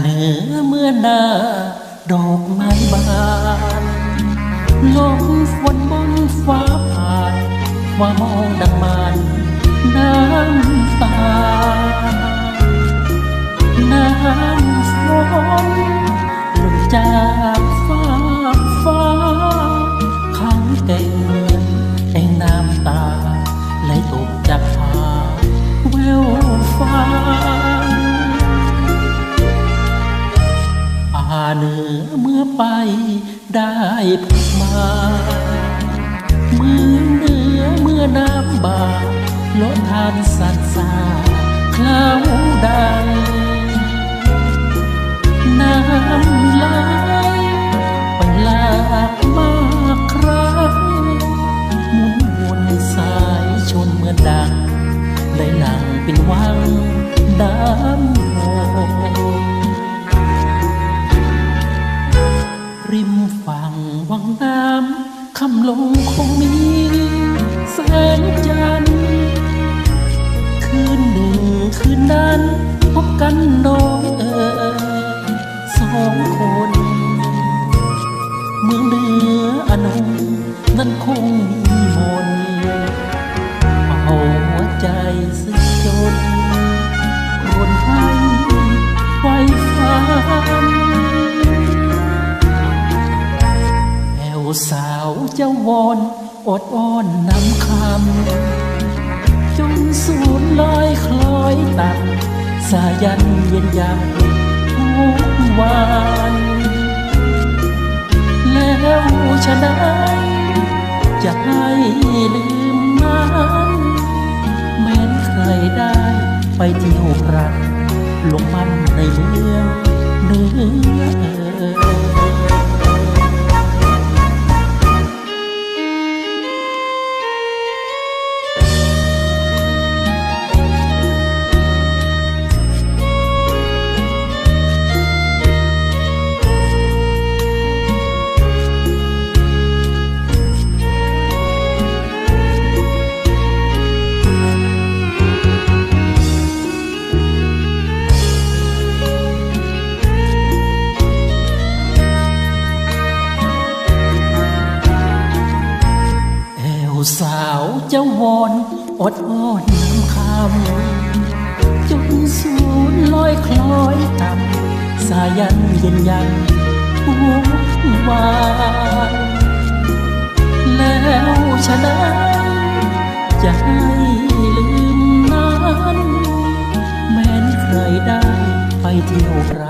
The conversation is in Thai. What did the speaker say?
เหนือเมื่อหน้าดอกไม้บานลมฝนบนฟ้าผ่านว่ามองดังมันน้ำตา ได้พบมาเมือเหนือเมื่อน้ำบาลดทานสัตว์สาคล้าดัง น้ำไหลไปหลากมากครั้งหมุนวนสายชนเมื่อดังไหลหลังเป็นวังน้ำโม วังน้ำคำลงคงมีแสงจันทร์คืนหนึ่งคืนนั้นพบกันน้องเอ๋สองคนเมืองเหนืออนงนั้นคงมีมนเอาหัวใจ อนอดอ้อนนำคำจนสูญลอยคล้อยตักสายันเย็นยังทุกวันแล้วฉะนั้จะให้ลื แอวสาวเจ้าวอนอดอ้อนน้ำคำจนสูญลอยคล้อยต่ำสายันเย็นยังทุกวันแล้วฉะนั้นจะให้ลืมนั้น แม้นใครได้ไปเที่ยวไร